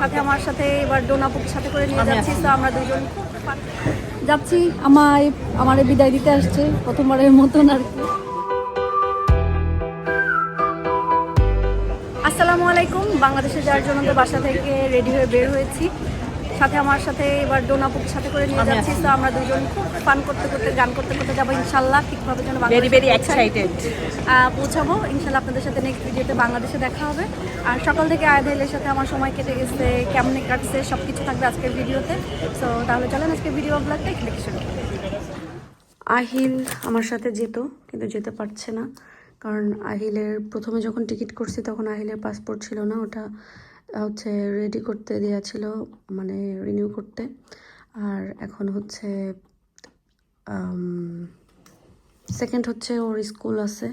সাথে আমার সাথে এবার ডোনাপুর সাথে করে নিয়ে যাচ্ছি তো আমরা দুজন যাচ্ছি। আমায় আমারে বিদায় দিতে আসছে প্রথমবারের মতন আর কি। আসসালামু আলাইকুম। বাংলাদেশে যাওয়ার জন্য তো বাসা থেকে রেডি হয়ে বের হয়েছি। সাথে আমার সাথে এবার ডোনাপুর সাথে করে নিয়ে যাচ্ছি। তো আমরা দুজন খুব ফান করতে করতে গান করতে করতে যাব। ইনশাল্লাহ ঠিকভাবে যেন ভেরি ভেরি এক্সাইটেড আহ, পৌঁছাবো। ইনশাল্লাহ আপনাদের সাথে নেক্সট ভিডিওতে বাংলাদেশে দেখা হবে। আর সকাল থেকে আয়দাইলের সাথে আমার সময় কেটে গেছে কেমনে কাটছে সব কিছু থাকবে আজকের ভিডিওতে তো তাহলে চলেন আজকে ভিডিও ব্লগটা একটু দেখে শুরু আহিল আমার সাথে যেত কিন্তু যেতে পারছে না। কারণ আহিলের প্রথমে যখন টিকিট করছি তখন আহিলের পাসপোর্ট ছিল না। ওটা হচ্ছে রেডি করতে দেওয়া ছিল মানে রিনিউ করতে। আর এখন হচ্ছে সেকেন্ড হচ্ছে ওর স্কুল আছে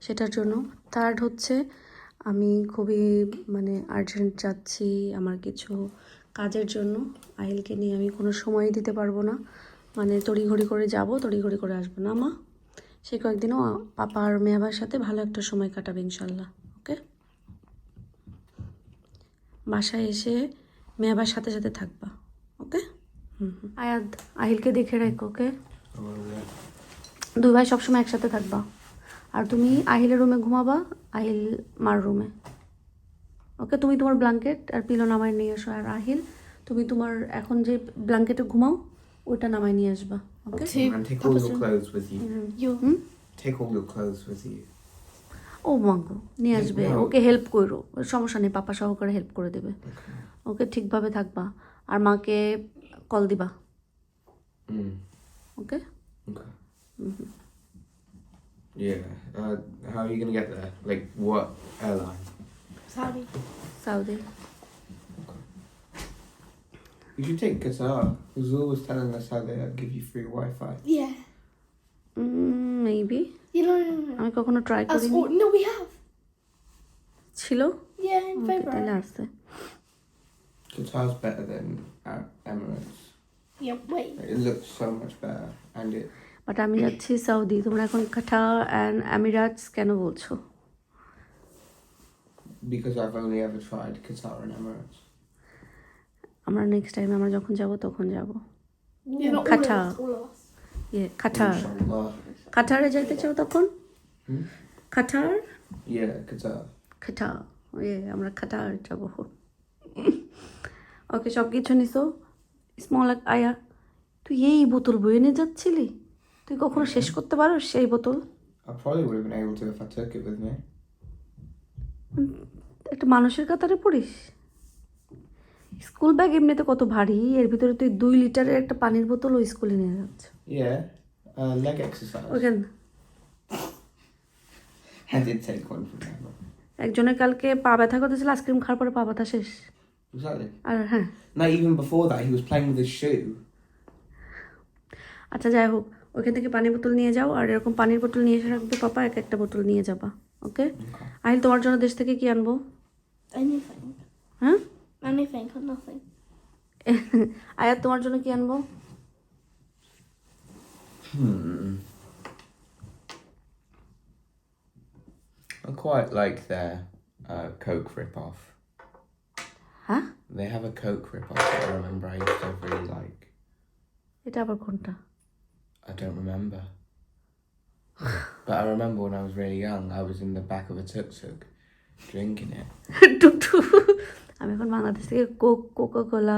সেটার জন্য। থার্ড হচ্ছে আমি খুবই মানে আর্জেন্ট যাচ্ছি আমার কিছু কাজের জন্য। আহিলকে নিয়ে আমি কোনো সময় দিতে পারব না। মানে তড়িঘড়ি করে যাব, তড়িঘড়ি করে আসব না মা। সে কয়েকদিনও পাপা আর মেয়াবার সাথে ভালো একটা সময় কাটাবে ইনশাল্লাহ ওকে বাসায় এসে মেয়াবার সাথে সাথে থাকবা ওকে? হুম হুম। আয়াদ আহিলকে দেখে রেখো ওকে? দুই ভাই সবসময় একসাথে থাকবা। আর তুমি আহিলের রুমে ঘুমাবা আহিল মার রুমে। ওকে তুমি তোমার ব্ল্যাঙ্কেট আর পিলো নামায় নিয়ে এসো। আর আহিল তুমি তোমার এখন যে ব্ল্যাঙ্কেটে ঘুমাও ওইটা নামায় নিয়ে আসবা ওকে? ও মাঙ্গো নিয়ে আসবে ওকে হেল্প করো সমস্যা নেই পাপা সহকারে হেল্প করে দেবে ওকে ঠিকভাবে থাকবা আর মাকে কল দিবা Mm. Okay Yeah. Uh, how are you gonna get there? Like what airline? Saudi. Saudi You should take Qatar. Zul was telling us how they uh, give you free Wi-Fi. Yeah. Maybe You know, no, no, no. আমি কখনো try করিনি oh, no, we have. ছিল Yeah, in Okay, February. তাহলে আসছে Qatar's better than uh, Emirates. Yeah, wait. It looks so much better, and it but আমি যাচ্ছি Saudi তোমরা এখন কাটার অ্যান্ড আমিরাটস কেন বলছো because I've only ever tried Qatar and Emirates. আমরা নেক্সট টাইম আমরা যখন যাব তখন যাব us. ইয়ে Inshallah. কাটারে যাইতে চাও তখন? কাটার Yeah, Qatar. খাটা ইয়ে আমরা খাটার যাব ওকে সব কিছু নিছো স্মল আয়া তুই এই বোতল বয়ে নিয়ে যাচ্ছিলি তুই কখনো শেষ করতে পারো সেই বোতল I probably would have been able to if I took it with me. একটা মানুষের কাতারে পড়িস স্কুল ব্যাগ এমনিতে কত ভারী এর ভিতরে তুই দুই লিটারের একটা পানির বোতলও স্কুলে নিয়ে যাচ্ছে Yeah. Uh, leg exercise. ওখান take one from Emma. একজনের কালকে পা ব্যথা করতেছিল আইসক্রিম খাওয়ার পরে পা ব্যথা শেষ Exactly. আর হ্যাঁ No, even before that, he was playing with his shoe. আচ্ছা যাই হোক ওইখান থেকে পানির বোতল নিয়ে যাও আর এরকম পানির বোতল নিয়ে এসে রাখবে পাপা এক একটা বোতল নিয়ে যাবা ওকে আহিল তোমার জন্য দেশ থেকে কি আনব. হ্যাঁ. আয়াত তোমার জন্য কি আনব Hmm. I quite like their uh, Coke rip-off. হ্যাঁ They have a Coke rip-off that I remember I used to really like. এটা আবার কোনটা I don't remember. but I remember when I was really young, I was in the back of a tuk-tuk drinking it. Tutu আমি এখন বাংলাদেশ থেকে Coke Coca Cola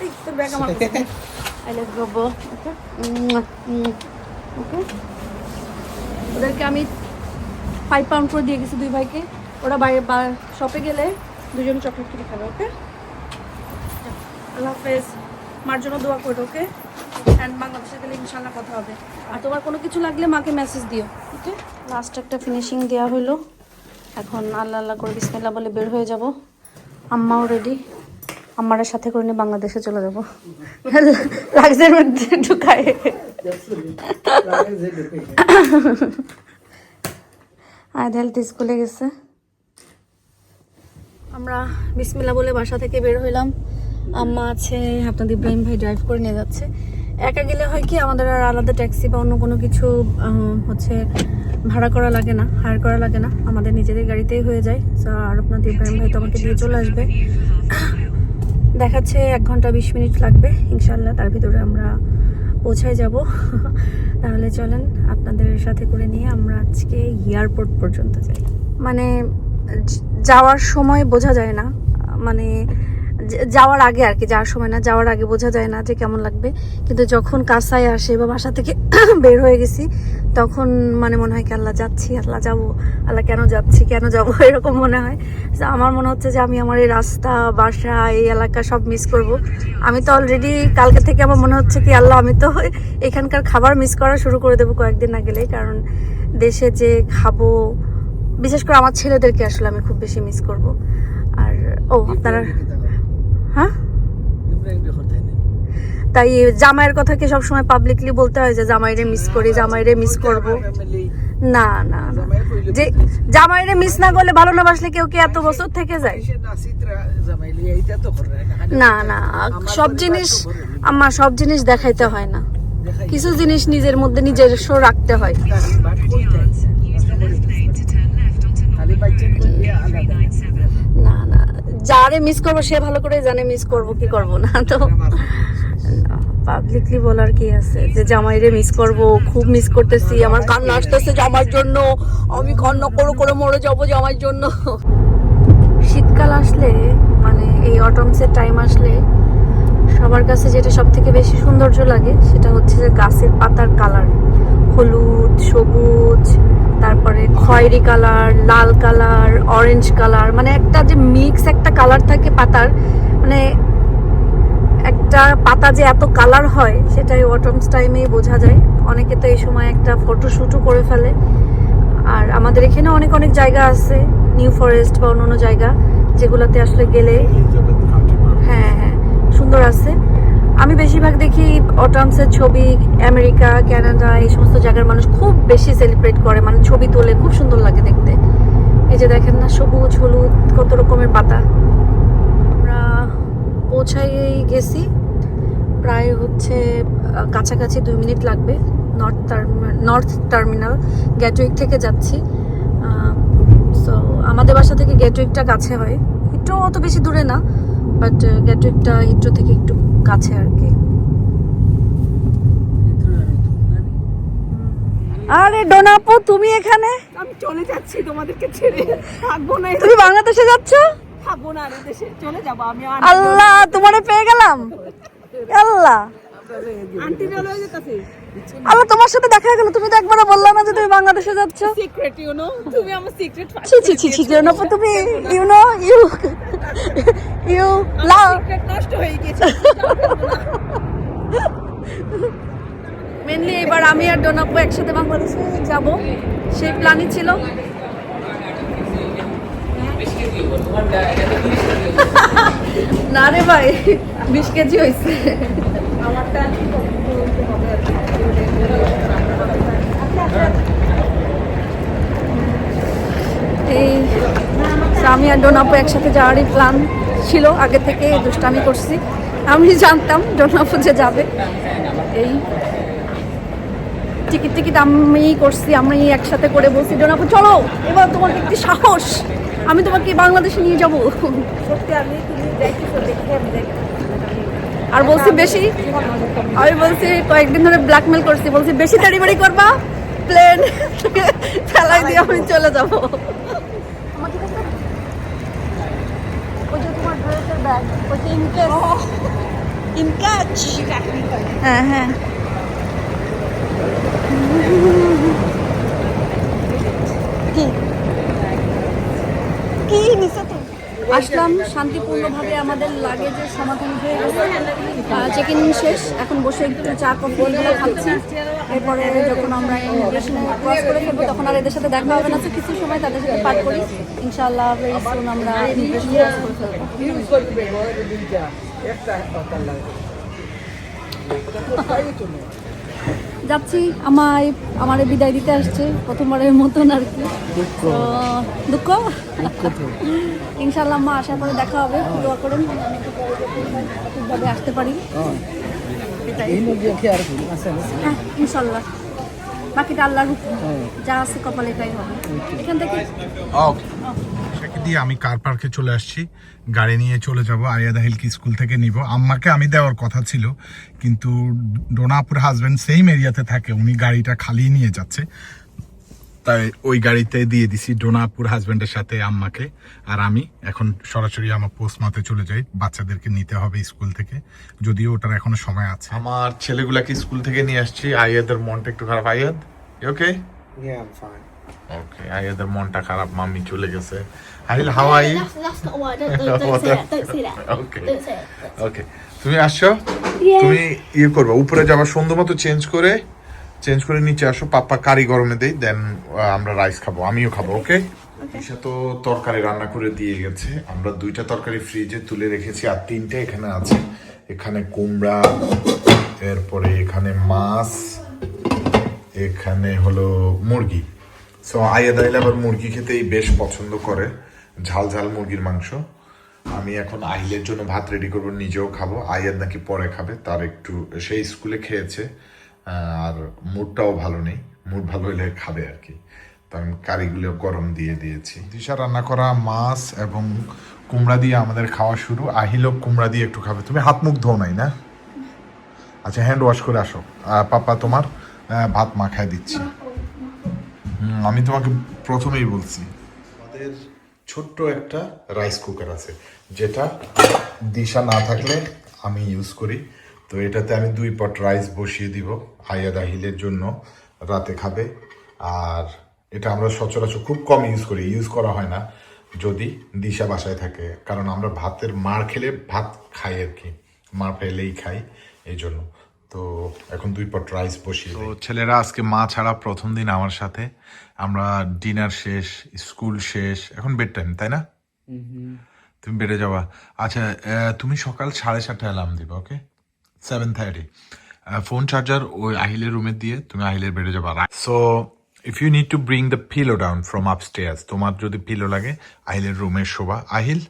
Love you, Bobo. Okay? Mwah, mwah. Okay? ওদেরকে আমি five pound করে দিয়ে গেছি দুই ভাইকে ওরা বাইরে শপে গেলে দুজন চকলেট কিনে খাবে ওকে আল্লাহ হাফেজ মার জন্য দোয়া করো ওকে অ্যান্ড বাংলাদেশে গেলে ইনশাল্লাহ কথা হবে আর তোমার কোনো কিছু লাগলে মাকে মেসেজ দিও ওকে লাস্ট একটা ফিনিশিং দেওয়া হলো এখন আল্লাহ আল্লাহ করে বিসমিল্লা বলে বের হয়ে যাব আম্মাও রেডি আম্মারা সাথে করে নিয়ে বাংলাদেশে চলে যাব। ঢুকায়। স্কুলে গেছে। আমরা বিসমিল্লা বলে বাসা থেকে বের হইলাম। আম্মা আছে, আপনাদের ইব্রাহিম ভাই ড্রাইভ করে নিয়ে যাচ্ছে। একা গেলে হয় কি, আমাদের আর আলাদা ট্যাক্সি বা অন্য কোনো কিছু হচ্ছে ভাড়া করা লাগে না হায়ার করা লাগে না। আমাদের নিজেদের গাড়িতেই হয়ে যায়। আর আপনাদের ইব্রাহিম ভাই তো আমাকে দিয়ে চলে আসবে। দেখাচ্ছে এক ঘণ্টা বিশ মিনিট লাগবে। ইনশাল্লাহ তার ভিতরে আমরা পৌঁছায় যাব। তাহলে চলেন আপনাদের সাথে করে নিয়ে আমরা আজকে এয়ারপোর্ট পর্যন্ত যাই। মানে যাওয়ার সময় বোঝা যায় না। মানে যাওয়ার আগে আর কি, যাওয়ার সময় না, যাওয়ার আগে বোঝা যায় না যে কেমন লাগবে। কিন্তু যখন কাসায় আসে বা বাসা থেকে বের হয়ে গেছি, তখন মানে মনে হয় কি, আল্লাহ যাচ্ছি, আল্লাহ যাব, আল্লাহ কেন যাচ্ছি, কেন যাব, এরকম মনে হয়। আমার মনে হচ্ছে যে আমি আমার এই রাস্তা, বাসা, এই এলাকা সব মিস করব। আমি তো অলরেডি কালকে থেকে আমার মনে হচ্ছে কি, আল্লাহ আমি তো এখানকার খাবার মিস করা শুরু করে দেবো কয়েকদিন না গেলেই। কারণ দেশে যে খাব, বিশেষ করে আমার ছেলেদেরকে আসলে আমি খুব বেশি মিস করব। আর, ও, আপনারা হ্যাঁ? তাই জামাইয়ের কথা কি সবসময় পাবলিকলি বলতে হয় যে জামাইরে মিস করি জামাইরে মিস করব? না না যে জামাইরে মিস না করলে ভালো না বাসলে কেউ কি এত বছর থেকে যায়? না না সব জিনিস আমার সব জিনিস দেখাইতে হয় না। কিছু জিনিস নিজের মধ্যে নিজস্ব রাখতে হয় না না যারে মিস করব, সে ভালো করে জানে মিস করব, কি করব না, তো পাবলিকলি বলার কি আছে? যে জামাইরে মিস করব, খুব মিস করতেছি, আমার কান্না আসতেছে জামার জন্য, আমি কান্না করে করে মরে যাব জামার জন্য। শীতকাল আসলে মানে এই অটমসের টাইম আসলে, সবার কাছে যেটা সব থেকে বেশি সৌন্দর্য লাগে, সেটা হচ্ছে যে গাছের পাতার কালার হলুদ, সবুজ তারপরে খয়েরি কালার লাল কালার অরেঞ্জ কালার মানে একটা যে মিক্স একটা কালার থাকে পাতার মানে একটা পাতা যে এত কালার হয় সেটাই অটমস টাইমেই বোঝা যায়। অনেকে তো এই সময় একটা ফটোশ্যুটও করে ফেলে। আর আমাদের এখানে অনেক অনেক জায়গা আছে নিউ ফরেস্ট বা অন্য অন্য জায়গা যেগুলোতে আসলে গেলে হ্যাঁ হ্যাঁ সুন্দর আছে। আমি বেশিরভাগ দেখি অটামসের ছবি, আমেরিকা, কানাডা, এই সমস্ত জায়গার মানুষ খুব বেশি সেলিব্রেট করে। মানে ছবি তোলে, খুব সুন্দর লাগে দেখতে। এই যে দেখেন না, সবুজ, হলুদ, কত রকমের পাতা। আমরা পৌঁছাই গেছি। প্রায় হচ্ছে কাছাকাছি দুই মিনিট লাগবে। নর্থ নর্থ টার্মিনাল গ্যাটউইক থেকে যাচ্ছি। সো আমাদের বাসা থেকে গ্যাটউইকটা কাছে হয়। একটু অত বেশি দূরে না বাট গ্যাটউইকটা হিট্রো থেকে একটু কাছে আর কি। আরে ডোনাপু তুমি এখানে? আমি চলে যাচ্ছি তোমাদেরকে ছেড়ে। থাকব না তুমি বাংলাদেশে যাচ্ছ? থাকব না আর দেশে। চলে যাব আমি আল্লাহ তোমারে পেয়ে গেলাম। আল্লাহ। আল্লাহ তোমার সাথে দেখা গেল তুমি তো একবারও বললা না যে তুমি বাংলাদেশে যাচ্ছ। সিক্রেট ইউ নো তুমি আমার সিক্রেট ছি ছি ছি ছি ডোনাপো তুমি you know you you love secret নষ্ট হয়ে গেছে মেনলি এবার আমি আর ডোনাপো একসাথে বাংলাদেশে যাব। সেই প্ল্যানই ছিল। না রে ভাই বিশ কেজি হয়েছে। এই আমি আর ডোনাপো একসাথে যাওয়ারই প্ল্যান ছিল আগে থেকে দুষ্টামি করছি। আমি জানতাম ডোনাপো যে যাবে। এই টিকিট টিকিট আমি করছি আমি একসাথে করে বলছি ডোনাপো চলো এবার তোমার একটি সাহস? আমি তোমাকে বাংলাদেশে নিয়ে যাব। সত্যি আমি তুমি দেখছ দেখে আমি দেখি আর বলছি বেশি, আমি বলছি কয়েকদিন ধরে ব্ল্যাকমেল করছি, বলছি বেশি তাড়িবাড়ি করবা প্লেন ফেলাই দিয়ে আমি চলে যাব। হ্যাঁ হ্যাঁ। কি? কি আসলাম শান্তিপূর্ণভাবে আমাদের লাগেজের সমাধান হয়ে গেছে চেক ইন শেষ এখন বসে একটু চা কফি এগুলো খাচ্ছি। এরপরে যখন আমরা ইমিগ্রেশনে ক্রস করে ফেলব তখন আর এদের সাথে দেখা হবে না তো কিছু সময় তাদের সাথে পার করি। ইনশাআল্লাহ ভেরি সুন আমরা ইমিগ্রেশন ক্রস করে ফেলব। যাচ্ছি আমায় আমারে বিদায় দিতে আসছে প্রথমবারের মতন আর কি। দুঃখ। ইনশাল্লাহ মা আসার পরে দেখা হবে দোয়া করেন ঠিকভাবে আসতে পারি। হ্যাঁ। ইনশাল্লাহ বাকিটা আল্লাহর হুকুম যা আছে কপালে এটাই হবে। এখান থেকে? সেকে দিয়ে আমি কার পার্কে চলে আসছি। গাড়ি নিয়ে চলে যাব আরিয়াদা হিলকি স্কুল থেকে নিব। আম্মাকে আমি দেওয়ার কথা ছিল কিন্তু ডোনাপুর হাজব্যান্ড সেম এরিয়াতে থাকে উনি গাড়িটা খালি নিয়ে যাচ্ছে। তাই ওই গাড়িতে দিয়ে দিছি ডোনাপুর হাজব্যান্ডের সাথে আম্মাকে আর আমি। এখন সরাসরি আমার পোস্টমাতে চলে যাই বাচ্চাদেরকে নিতে হবে স্কুল থেকে যদিও ওটার এখনও সময় আছে। আমার ছেলেগুলাকে স্কুল থেকে নিয়ে আসছি আয়াদের মনটা একটু খারাপ। আয়াদ ওকে Yeah, I'm fine. ওকে আয়াদের মনটা খারাপ মাম্মি চলে গেছে আহিল হাওয়াই That's, that's not why. Don't, don't, don't say that. Don't say that. Okay Don't say that. ওকে তুমি আসছো তুমি ইয়ে করবে উপরে যাবার সুন্দর মতো চেঞ্জ করে চেঞ্জ করে নিচে আসো পাপ্পা কারি গরমে দেই দেন আমরা রাইস খাব আমিও খাব ওকে ঈশা তো তরকারি রান্না করে দিয়ে গেছে আমরা দুইটা তরকারি ফ্রিজে তুলে রেখেছি আর তিনটে এখানে আছে এখানে কুমড়া এরপরে এখানে মাছ এখানে হলো মুরগি সো আয়া দাইল আবার মুরগি খেতেই বেশ পছন্দ করে। ঝাল ঝাল মুরগির মাংস। আমি এখন আহিলের জন্য ভাত রেডি করব, নিজেও খাব। আয়ার নাকি পরে খাবে, তার একটু সেই স্কুলে খেয়েছে আর মুডটাও ভালো নেই। মুড ভালো হলে খাবে আর কি। আমি কারিগুলো গরম দিয়ে দিয়েছি। দিশা রান্না করা মাছ এবং কুমড়া দিয়ে আমাদের খাওয়া শুরু। আহিলও কুমড়া দিয়ে একটু খাবে। তুমি হাত মুখ ধো নাই, না? আচ্ছা হ্যান্ড ওয়াশ করে আসো। পাপা তোমার ভাত মাখায় দিচ্ছি। আমি তোমাকে প্রথমেই বলছি। আমাদের ছোট্ট একটা রাইস কুকার আছে, যেটা দিশা না থাকলে আমি ইউজ করি। তো এটাতে আমি দুই পট রাইস বসিয়ে দিব হাইয়া দাহিলের জন্য, রাতে খাবে। আর এটা আমরা সচরাচর খুব কম ইউজ করি ইউজ করা হয় না, যদি দিশা বাসায় থাকে। কারণ আমরা ভাতের মার খেলে ভাত খাই আর কি, মার পেলেই খাই, এই জন্য। তো এখন দুই পট রাইস বসিয়ে তো ছেলেরা আজকে মা ছাড়া প্রথম দিন আমার সাথে। আমরা ডিনার শেষ স্কুল শেষ এখন বেড টাইম তাই না? তুমি বেড়ে যাওয়া। আচ্ছা তুমি সকাল সাড়ে সাতটা অ্যালার্ম দিবে okay seven thirty phone charger ওই আহিলের রুমে দিয়ে তুমি আহিলের বেড়ে যাবা। So if you need to bring the pillow down from upstairs তোমার যদি পিলো লাগে আহিলের রুমে শোবা। আহিল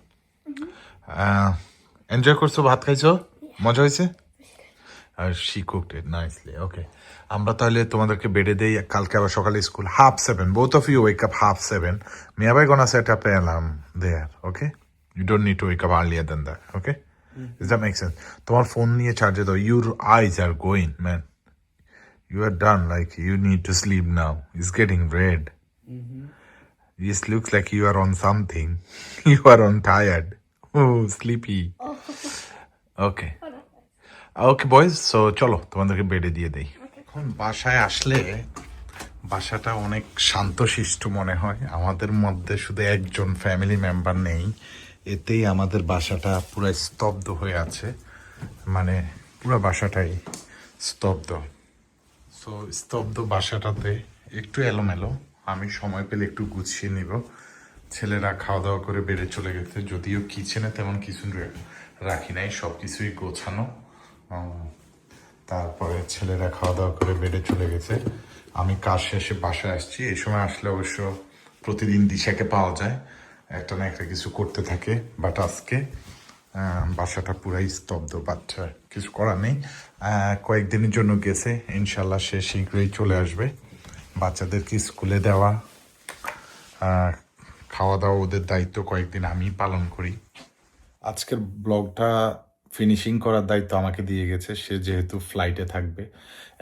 এনজয় করছ ভাত খাইছো? মজা হয়েছে? আর she cooked it nicely okay আমরা তাহলে তোমাদেরকে বেডে দেই কালকে আবার সকালে school half seven both of you wake up half seven Mia bye gonna set up alarm there okay you don't need to wake up earlier then that okay is that make sense তোমার phone নিয়ে চার্জে দাও your eyes are going man you are done like you need to sleep now is getting red This looks like you are on something. you are on tired. Oh, sleepy. Okay. Okay boys so চলো, তোমাদেরকে বেডে দিয়ে দেই। এখন বাসায় আসলে বাসাটা অনেক শান্তশিষ্ট মনে হয়। আমাদের মধ্যে শুধু একজন ফ্যামিলি মেম্বার নেই। এতেই আমাদের বাসাটা পুরো স্তব্ধ হয়ে আছে। মানে পুরো বাসাটাই স্তব্ধ। সো স্তব্ধ বাসাটাতে একটু এলোমেলো। আমি সময় পেলে একটু গুছিয়ে নিব। ছেলেরা খাওয়া দাওয়া করে বেড়ে চলে গেছে। যদিও কিচেনে তেমন কিছু রাখি নাই সব কিছুই গোছানো। তারপরে ছেলেরা খাওয়া দাওয়া করে বেড়ে চলে গেছে। আমি কাজ শেষে বাসায় আসছি। এই সময় আসলে অবশ্য প্রতিদিন দিশাকে পাওয়া যায়। একটা না একটা কিছু করতে থাকে। বাট আজকে বাসাটা পুরাই স্তব্ধ বাট কিছু করার নেই। কয়েকদিনের জন্য গেছে। ইনশাল্লাহ সে শীঘ্রই চলে আসবে। বাচ্চাদেরকে স্কুলে দেওয়া খাওয়া দাওয়া ওদের দায়িত্ব কয়েকদিন আমি পালন করি। আজকের ব্লগটা ফিনিশিং করার দায়িত্ব আমাকে দিয়ে গেছে। সে যেহেতু ফ্লাইটে থাকবে।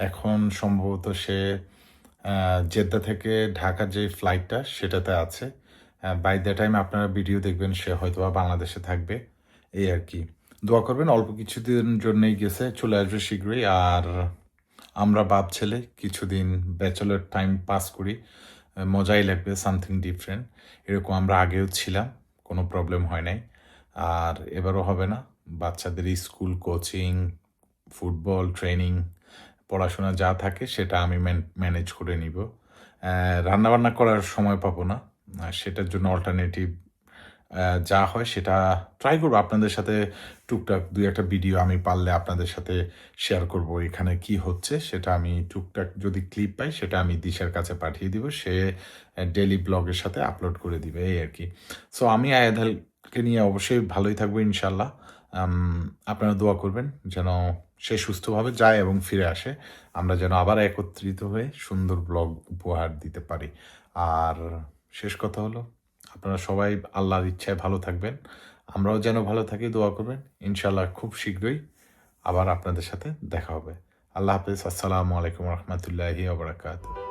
এখন সম্ভবত সে জেদ্দা থেকে ঢাকা যে ফ্লাইটটা সেটাতে আছে। বাই দ্য টাইম আপনারা ভিডিও দেখবেন সে হয়তো বা বাংলাদেশে থাকবে। এই আর কি। দোয়া করবেন, অল্প কিছুদিন জন্যই গেছে, চলে আসবে শীঘ্রই। আর আমরা বাপ ছেলে, কিছুদিন ব্যাচেলর টাইম পাস করি। মজাই লাগবে সামথিং ডিফারেন্ট এরকম আমরা আগেও ছিলাম, কোনো প্রবলেম হয় নাই। আর এবারও হবে না। বাচ্চাদের স্কুল কোচিং, ফুটবল, ট্রেনিং, পড়াশোনা যা থাকে সেটা আমি ম্যানেজ করে নিব। রান্নাবান্না করার সময় পাবো না। সেটার জন্য অল্টারনেটিভ যা হয় সেটা ট্রাই করব। আপনাদের সাথে টুকটাক দুই একটা ভিডিও আমি পারলে আপনাদের সাথে শেয়ার করব এখানে কি হচ্ছে সেটা আমি টুকটাক যদি ক্লিপ পাই সেটা আমি দিশার কাছে পাঠিয়ে দিব। সে ডেলি ব্লগের সাথে আপলোড করে দিবে, এই আর কি। সো আমি আয়াধালকে নিয়ে অবশ্যই ভালোই থাকব ইনশাল্লাহ আপনারা দোয়া করবেন যেন সে সুস্থভাবে যায় এবং ফিরে আসে। আমরা যেন আবার একত্রিত হয়ে সুন্দর ব্লগ উপহার দিতে পারি। আর শেষ কথা হলো, আপনারা সবাই আল্লাহর ইচ্ছায় ভালো থাকবেন। আমরাও যেন ভালো থাকি, দোয়া করবেন। ইনশাল্লাহ খুব শীঘ্রই আবার আপনাদের সাথে দেখা হবে। আল্লাহ হাফিজ। আসসালামু আলাইকুম রহমতুল্লাহি আবরাকাত